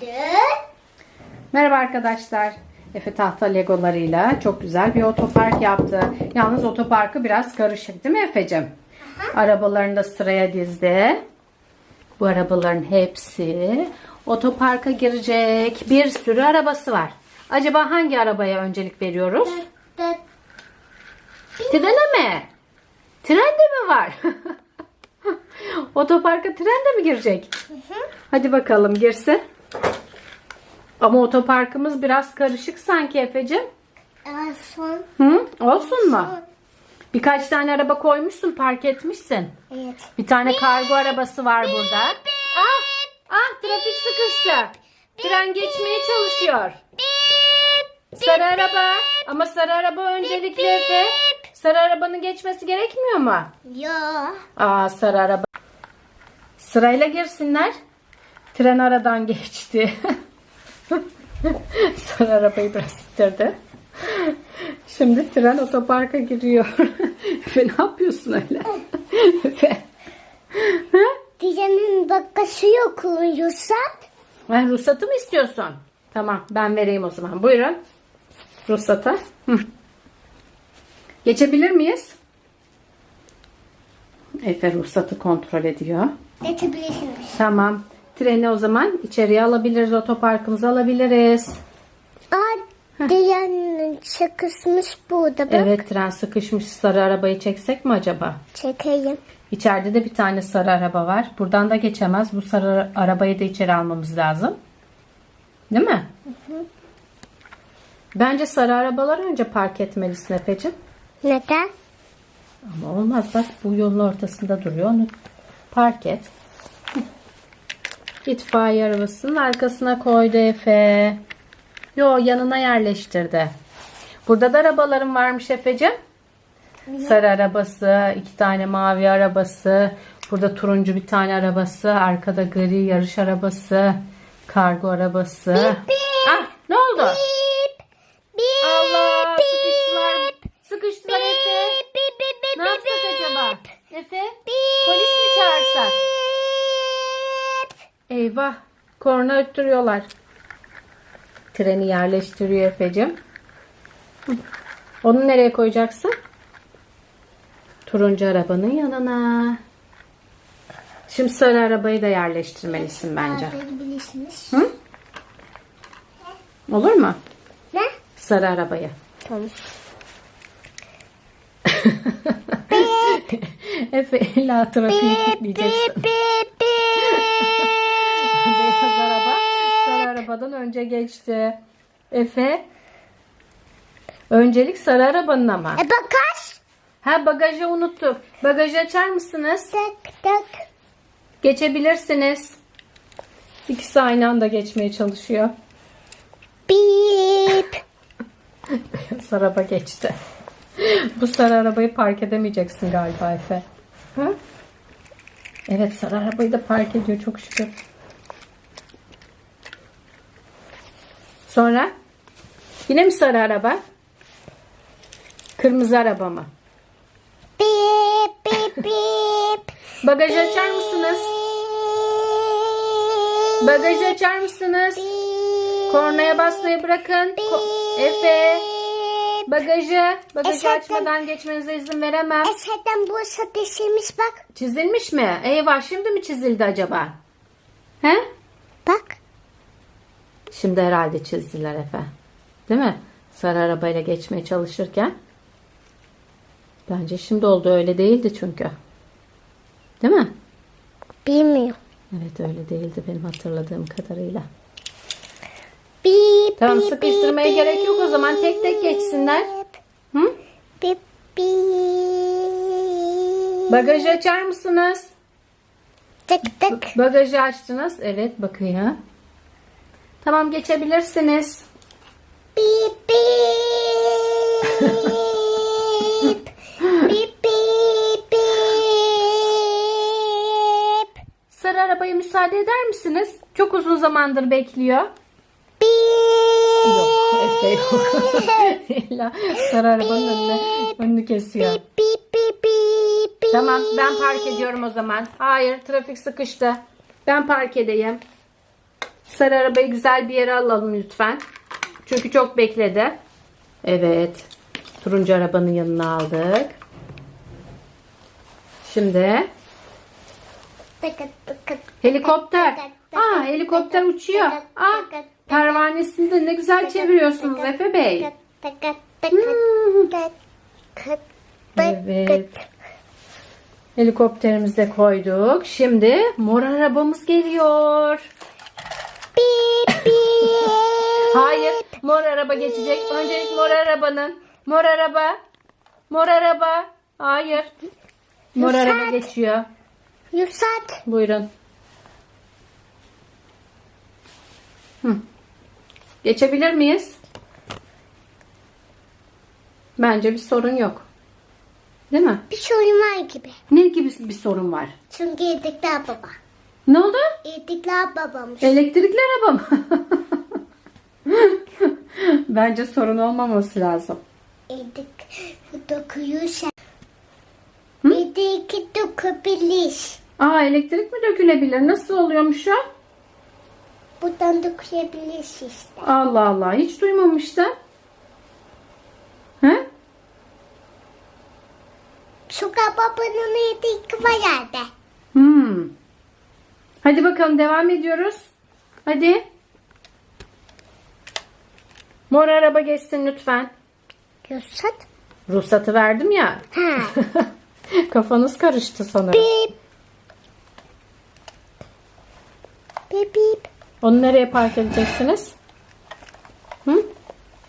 Şimdi Merhaba arkadaşlar. Efe tahta legolarıyla çok güzel bir otopark yaptı. Yalnız otoparkı biraz karışık değil mi Efe'cim? Arabalarını da sıraya dizdi. Bu arabaların hepsi otoparka girecek. Bir sürü arabası var. Acaba hangi arabaya öncelik veriyoruz? Trene mi? Tren de mi var? Otoparka tren de mi girecek? Hadi bakalım girsin. Ama otoparkımız biraz karışık sanki Efe'cim. son Hı? Olsun mu? Birkaç tane araba koymuşsun, park etmişsin. evet. Bir tane kargo arabası var burada. Ah, ah trafik sıkıştı. Tren geçmeye çalışıyor. Sarı araba. Ama sarı araba öncelikli Efe. Sarı arabanın geçmesi gerekmiyor mu? Ya. Aa sarı araba. Sırayla girsinler. Tren aradan geçti. sarı arabayı biraz ittirdi. Şimdi tren otoparka giriyor. Efe ne yapıyorsun öyle? Efe. Diyenin bakası yok ruhsat. Ha, ruhsatı mı istiyorsun? Tamam ben vereyim o zaman. Buyurun. Ruhsata. Hı. Geçebilir miyiz? Efe ruhsatı kontrol ediyor. Geçebilirsiniz. Tamam. Treni o zaman içeriye alabiliriz. Otoparkımıza alabiliriz. Aa, diyenin sıkışmış burada bak. Evet tren sıkışmış. Sarı arabayı çeksek mi acaba? Çekeyim. İçeride de bir tane sarı araba var. Buradan da geçemez. Bu sarı arabayı da içeri almamız lazım. Değil mi? Bence sarı arabaları önce park etmelisin Efe'cim. Neden? Ama olmaz bak bu yolun ortasında duruyor. Onu park et. İtfaiye arabasının arkasına koydu Efe. Yo yanına yerleştirdi. Burada da arabalarım varmış Efe'cim. Sarı arabası, iki tane mavi arabası, burada turuncu bir tane arabası, arkada gri yarış arabası, kargo arabası. Ah, ne oldu? Bip. Bip. Allah bip, sıkıştılar. Sıkıştılar Efe. Bip, bip, bip, bip, Ne yapsak bip, acaba? Efe? bip, Polis mi çağırsak? Eyvah. Korna öttürüyorlar. Treni yerleştiriyor Efe'cim. Onu nereye koyacaksın? Turuncu arabanın yanına. Şimdi sarı arabayı da yerleştirmelisin bence. Hı? Olur mu? Ne? Sarı arabayı. Tamam. Efe illa trafiği kilitleyeceksin. Bip, bip, bip. Beyaz araba sarı arabadan önce geçti. Efe öncelik sarı arabanın ama. E bakar. Ha bagajı unuttuk. Bagajı açar mısınız? Tak tak. Geçebilirsiniz. İkisi aynı anda geçmeye çalışıyor. Bip. Beyaz araba geçti. Bu sarı arabayı park edemeyeceksin galiba Efe. Ha? Evet sarı arabayı da park ediyor çok şükür. Sonra yine mi sarı araba? Kırmızı araba mı? Bip bip bip. Bagajı açar mısınız? Bagajı açar mısınız? Kornaya basmayı bırakın. Ko- Efe bagajı bagajı Eşekten- açmadan geçmenize izin veremem. Eserden bu satışıymış bak. Çizilmiş mi? Eyvah şimdi mi çizildi acaba? He? Bak. Şimdi herhalde çizdiler Efe. Değil mi? Sarı arabayla geçmeye çalışırken. Bence şimdi oldu öyle değildi çünkü. Değil mi? Bilmiyorum. Evet öyle değildi benim hatırladığım kadarıyla. Bip Tamam bip, sıkıştırmaya bip, gerek yok o zaman tek tek geçsinler. Hı? Bip bip. Bagajı açar mısınız? Tık tık. Bagajı açtınız. Evet bakıyor. Tamam geçebilirsiniz. Bip bip. Bip bip bip. Sarı arabaya müsaade eder misiniz? Çok uzun zamandır bekliyor. Bip. Yok. Efe yok. İlla sarı arabanın önüne, önünü kesiyor. Bip bip bip. bip. Tamam ben park ediyorum o zaman. Hayır trafik sıkıştı. Ben park edeyim. Sarı arabayı güzel bir yere alalım lütfen. Çünkü çok bekledi. Evet. Turuncu arabanın yanına aldık. Şimdi helikopter. Aa helikopter uçuyor. Aa pervanesini de ne güzel çeviriyorsunuz Efe Bey. Hmm. Evet. Helikopterimizi de koyduk. Şimdi mor arabamız geliyor. Bip bip. Hayır, mor araba geçecek. Öncelik mor arabanın. Mor araba. Mor araba. Hayır. Mor Yusat. araba geçiyor. Yusat. Buyurun. Hı. Geçebilir miyiz? Bence bir sorun yok. Değil mi? Bir sorun var gibi. Ne gibi bir sorun var? Çünkü yedikler baba. Ne oldu? Yedikler babammış. Elektrikli araba mı? Bence sorun olmaması lazım. Dokuyorsa. Hı? Yedik dokabilir. Aa elektrik mi dökülebilir? Nasıl oluyormuş o? Buradan dokuyabilir işte. Allah Allah hiç duymamıştım. He? Şuka babanın yedik var yerde. Hmm. Hadi bakalım devam ediyoruz. Hadi. Mor araba geçsin lütfen. Yusat. Ruhsatı verdim ya. Ha. Kafanız karıştı sanırım. Bip. Bip bip. Onu nereye park edeceksiniz? Hı?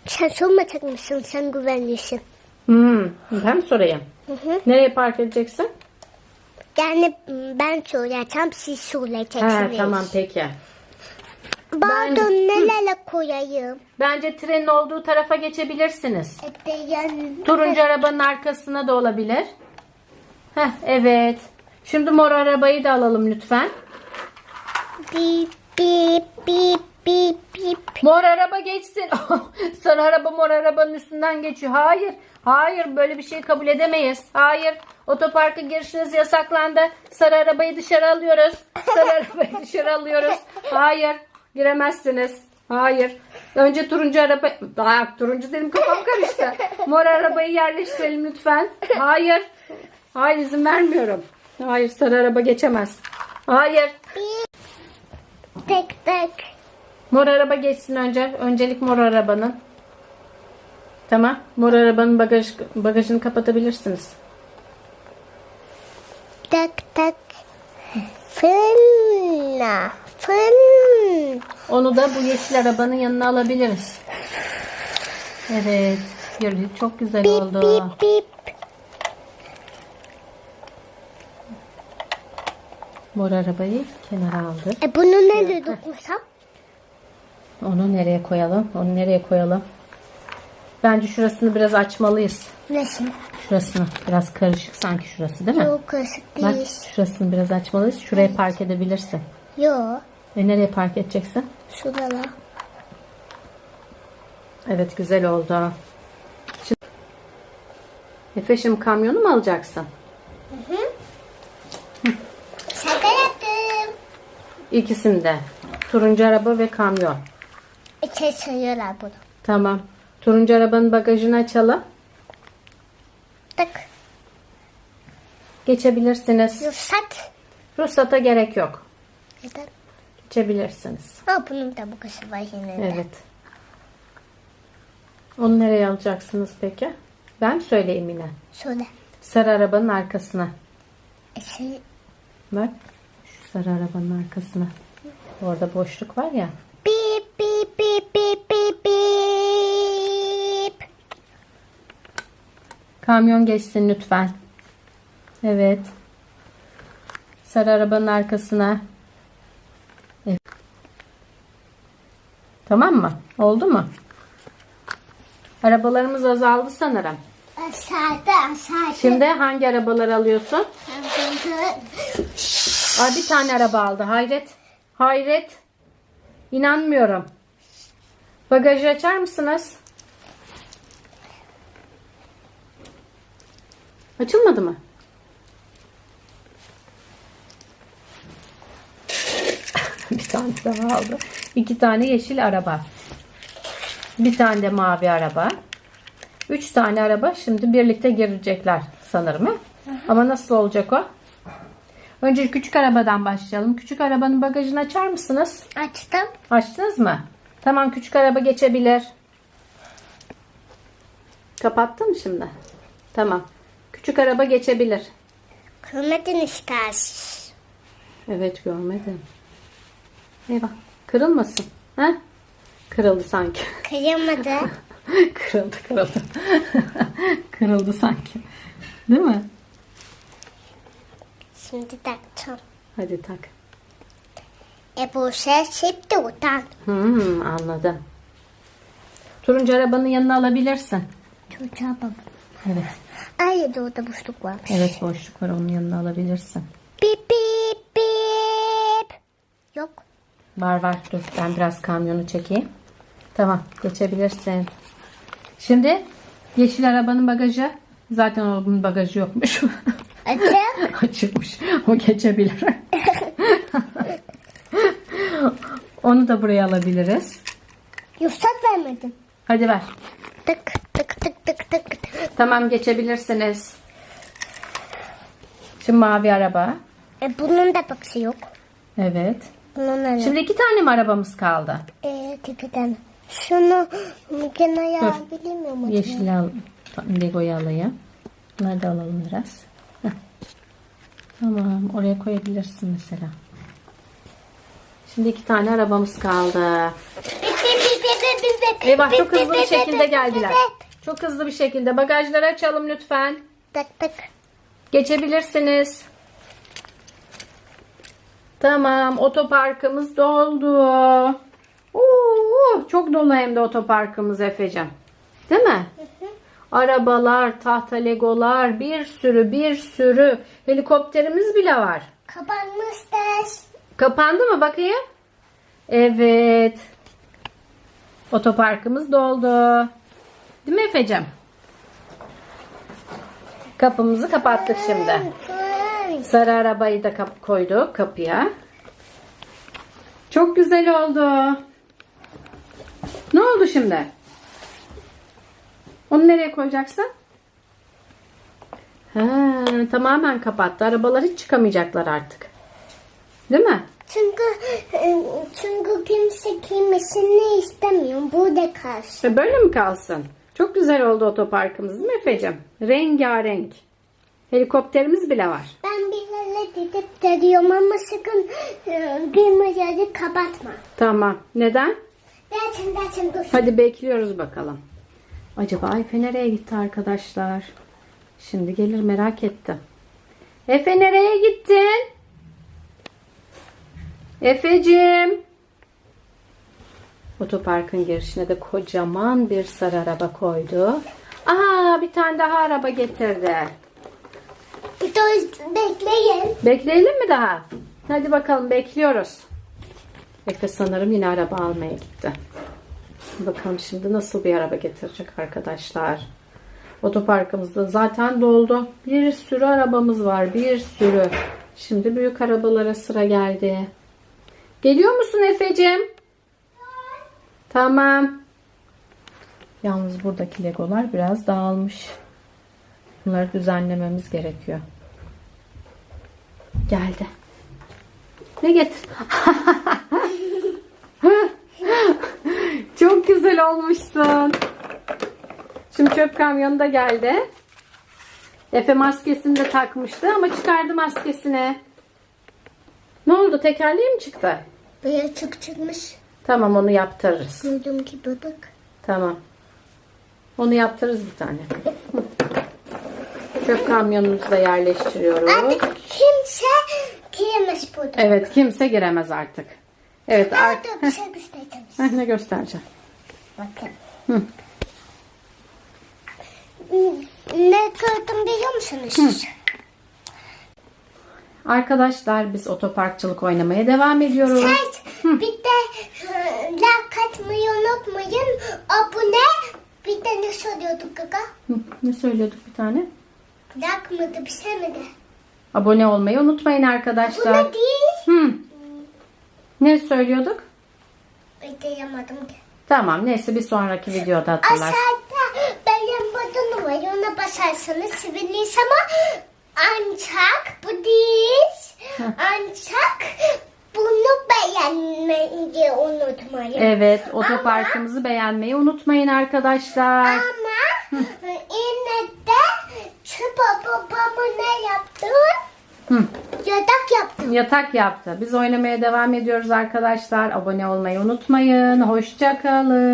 Sen sormayacak mısın? Sen güvenlisin. Hmm. Ben mi sorayım? Hı hı. Nereye park edeceksin? Yani ben söyleyeceğim, siz söyleyeceksiniz. He, tamam peki. Pardon, nelerle koyayım? Bence trenin olduğu tarafa geçebilirsiniz. Ete yan... Turuncu arabanın arkasına da olabilir. Heh, evet. Şimdi mor arabayı da alalım lütfen. Bip bip bip bip bip. Mor araba geçsin. Sarı araba mor arabanın üstünden geçiyor. Hayır. Hayır böyle bir şey kabul edemeyiz. Hayır. Otoparka girişiniz yasaklandı. Sarı arabayı dışarı alıyoruz. Sarı arabayı dışarı alıyoruz. Hayır. Giremezsiniz. Hayır. Önce turuncu araba... Aa, turuncu dedim kafam karıştı. Mor arabayı yerleştirelim lütfen. Hayır. Hayır izin vermiyorum. Hayır sarı araba geçemez. Hayır. Tek tek. Mor araba geçsin önce. Öncelik mor arabanın. Tamam. Mor arabanın bagaj, bagajını kapatabilirsiniz. Tek tek. Fırla. Fırla. Onu da bu yeşil arabanın yanına alabiliriz. Evet. Gördük. Çok güzel Bip oldu. bip bip. Mor arabayı kenara aldık. E bunu nerede dokunsam? Onu nereye koyalım? Onu nereye koyalım? Bence şurasını biraz açmalıyız. Nasıl? Şurasını. Biraz karışık sanki şurası değil mi? Çok karışık Bak değil. şurasını biraz açmalıyız. Şuraya park edebilirsin. Yo. E nereye park edeceksin? Şurada. Evet güzel oldu. Şimdi... Efe şimdi kamyonu mu alacaksın? Şaka yaptım. İkisini de. Turuncu araba ve kamyon. İçe sayıyorlar bunu. Tamam. Turuncu arabanın bagajını açalım. Tık. Geçebilirsiniz. Yusat. Ruhsata gerek yok. Neden? Geçebilirsiniz. Ha bunun da kışı var yine. Evet. Onu nereye alacaksınız peki? Ben mi söyleyeyim yine? Söyle. Sarı arabanın arkasına. E şey, Bak. Şu sarı arabanın arkasına. Orada boşluk var ya. Bip bip bip bip bip bip. Kamyon geçsin lütfen. Evet. Sarı arabanın arkasına. Evet. Tamam mı? Oldu mu? Arabalarımız azaldı sanırım. Aşağıda aşağıda. Şimdi hangi arabaları alıyorsun? Aa, bir tane araba aldı. Hayret. Hayret. İnanmıyorum. Bagajı açar mısınız? Açılmadı mı? bir tane daha aldı. iki tane yeşil araba. Bir tane de mavi araba. Üç tane araba şimdi birlikte girecekler sanırım. He? Ama nasıl olacak o? Önce küçük arabadan başlayalım. Küçük arabanın bagajını açar mısınız? Açtım. Açtınız mı? Tamam küçük araba geçebilir. Kapattın mı şimdi? Tamam. Küçük araba geçebilir. Kırmadın istersin. Evet görmedim. Eyvah. Kırılmasın. Ha? Kırıldı sanki. Kıyamadı. kırıldı kırıldı. kırıldı sanki. Değil mi? Şimdi takacağım. Hadi tak. E bu ses hep de utan. Hmm, anladım. Turuncu arabanın yanına alabilirsin. Çocuğa bak. Evet. Ay da orada boşluk varmış. Evet boşluk var onun yanına alabilirsin. Bip bip bip. Yok. Var var dur ben biraz kamyonu çekeyim. Tamam geçebilirsin. Şimdi yeşil arabanın bagajı zaten onun bagajı yokmuş. Açık. Açıkmış. O geçebilir. Onu da buraya alabiliriz. Yufsak vermedim. Hadi ver. Tık tık tık tık tık. Tamam geçebilirsiniz. Şimdi mavi araba. E bunun da bakısı yok. Evet. Bunun da Şimdi iki tane mi arabamız kaldı? E tikiden. Şunu kenara Dur. alabilir miyim? acaba? Yeşil al, Lego'yu alayım. Bunları da alalım biraz. Heh. Tamam oraya koyabilirsin mesela. Şimdi iki tane arabamız kaldı. Eyvah çok hızlı bir şekilde geldiler. Çok hızlı bir şekilde. Bagajları açalım lütfen. Tık tık. Geçebilirsiniz. Tamam otoparkımız doldu. Oo, çok dolu hem de otoparkımız Efecan. Değil mi? Arabalar, tahta legolar, bir sürü bir sürü. Helikopterimiz bile var. Kapanmıştır. Kapandı mı bakayım? Evet. Otoparkımız doldu. Değil mi Efe'cim? Kapımızı kapattık şimdi. Sarı arabayı da kap koyduk kapıya. Çok güzel oldu. Ne oldu şimdi? Onu nereye koyacaksın? Ha, tamamen kapattı. Arabalar hiç çıkamayacaklar artık. Değil mi? Çünkü e, çünkü kimse giymesini istemiyor. Burada kalsın. Ve böyle mi kalsın? Çok güzel oldu otoparkımız değil mi Efe'cim? Rengarenk. Helikopterimiz bile var. Ben birilerine gidip geliyorum ama sakın e, giymeleri kapatma. Tamam. Neden? Dersin dersin dur. Hadi bekliyoruz bakalım. Acaba Efe nereye gitti arkadaşlar? Şimdi gelir merak ettim. Efe nereye gittin? Efecim. Otoparkın girişine de kocaman bir sarı araba koydu. Aa bir tane daha araba getirdi. Bekleyin. Bekleyelim mi daha? Hadi bakalım bekliyoruz. Efe sanırım yine araba almaya gitti. Bakalım şimdi nasıl bir araba getirecek arkadaşlar. Otoparkımızda zaten doldu. Bir sürü arabamız var. Bir sürü. Şimdi büyük arabalara sıra geldi. Geliyor musun Efe'cim? Tamam. Yalnız buradaki legolar biraz dağılmış. Bunları düzenlememiz gerekiyor. Geldi. Ne getir? Çok güzel olmuşsun. Şimdi çöp kamyonu da geldi. Efe maskesini de takmıştı ama çıkardı maskesini. Ne oldu? Tekerleği mi çıktı? Böyle çık çıkmış. Tamam onu yaptırırız. Gördüğüm gibi bak. Tamam. Onu yaptırırız bir tane. Hı. Çöp kamyonumuzu da yerleştiriyoruz. Artık kimse giyemez burada. Evet kimse giremez artık. Evet artık. bir şey göstereceğim. Heh, ne göstereceğim? Bakın. Hı. Ne gördüm biliyor musunuz? Arkadaşlar biz otoparkçılık oynamaya devam ediyoruz. Sen bir de atmayı unutmayın. Abone bir de ne söylüyorduk kaka? Hı, Ne söylüyorduk bir tane? Mıydı bir şey miydi? Abone olmayı unutmayın arkadaşlar. ne değil? Hı. Ne söylüyorduk? Bitiremadim. Tamam neyse bir sonraki videoda hatırlarsın. Aşağıda benim butonu var. Ona basarsanız seviniz ama ancak bu değil. Ancak bunu beğenmeyi unutmayın. Evet otoparkımızı beğenmeyi unutmayın arkadaşlar. Ama yine de çöp babamı ne yaptı? Hı. Yatak yaptı. Yatak yaptı. Biz oynamaya devam ediyoruz arkadaşlar. Abone olmayı unutmayın. Hoşçakalın.